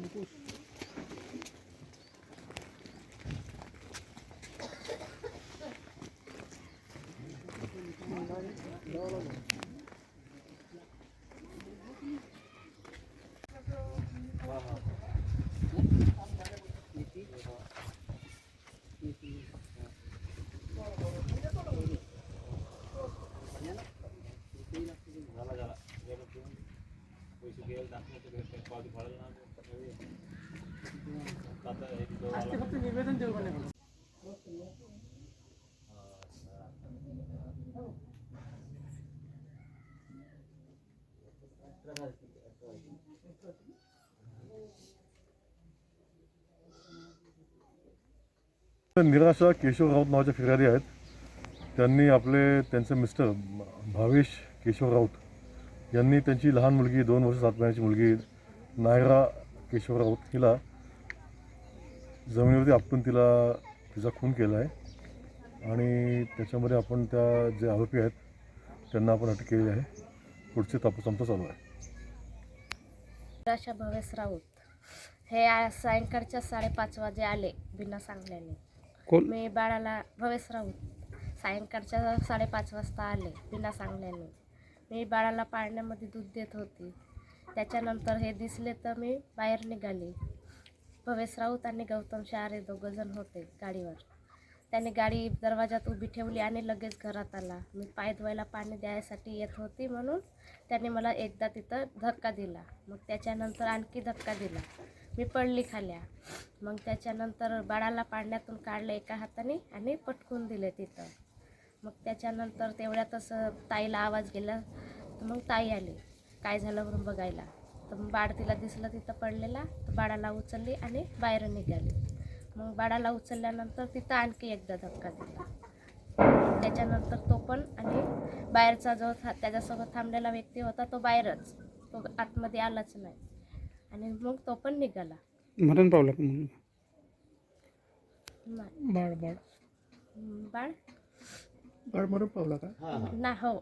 Gracias. निवेदन निराशा केशव राऊत नावाच्या फिर्यादी आहेत. त्यांनी आपले त्यांचे मिस्टर भावेश केशव राऊत यांनी त्यांची लहान मुलगी दोन वर्ष सात महिन्याची मुलगी नायरा केशव राऊत हिला जमिनीवरती आपटून तिला तिचा खून केला आहे. आणि त्याच्यामध्ये आपण त्या जे आरोपी आहेत त्यांना आपण अटक केलेली आहे. पुढचे तपास आमचा चालू आहे. निराशा भवेश राऊत. हे आज सायंकाळच्या साडेपाच वाजे आले बिना सांगल्याने. मी बाळाला भवेश राऊत. सायंकाळच्या साडेपाच वाजता आले बिना सांगल्याने. मी बाळाला पाळण्यामध्ये दूध देत होती. त्याच्यानंतर हे दिसले तर मी बाहेर निघाली. भवेश राऊत आणि गौतम शहारे दोघं जण होते गाडीवर. त्याने गाडी दरवाजात उभी ठेवली आणि लगेच घरात आला. मी पाय धुवायला पाणी द्यायसाठी येत होती म्हणून त्याने मला एकदा तिथं धक्का दिला. मग त्याच्यानंतर आणखी धक्का दिला. मी पडली खाल्या. मग त्याच्यानंतर बाळाला पाण्यातून काढलं एका हाताने आणि पटकून दिले तिथं. मग त्याच्यानंतर तेवढ्यातच ताईला आवाज गेला. मग ताई आली. काय झालं म्हणून बघायला. तर मग बाळ तिला दिसलं तिथं पडलेला. तर बाळाला उचलली आणि बाहेर निघाली. मग बाळाला उचलल्यानंतर तिथं आणखी एकदा धक्का दिला. त्याच्यानंतर तो पण आणि बाहेरचा जो था त्याच्यासोबत थांबलेला व्यक्ती होता तो बाहेरच. तो आतमध्ये आलाच नाही. आणि मग तो पण निघाला. मरण पावला का मुलगा नाही. बाळ बाळ. बाळ? बाळ मरण पावला का? ना हो.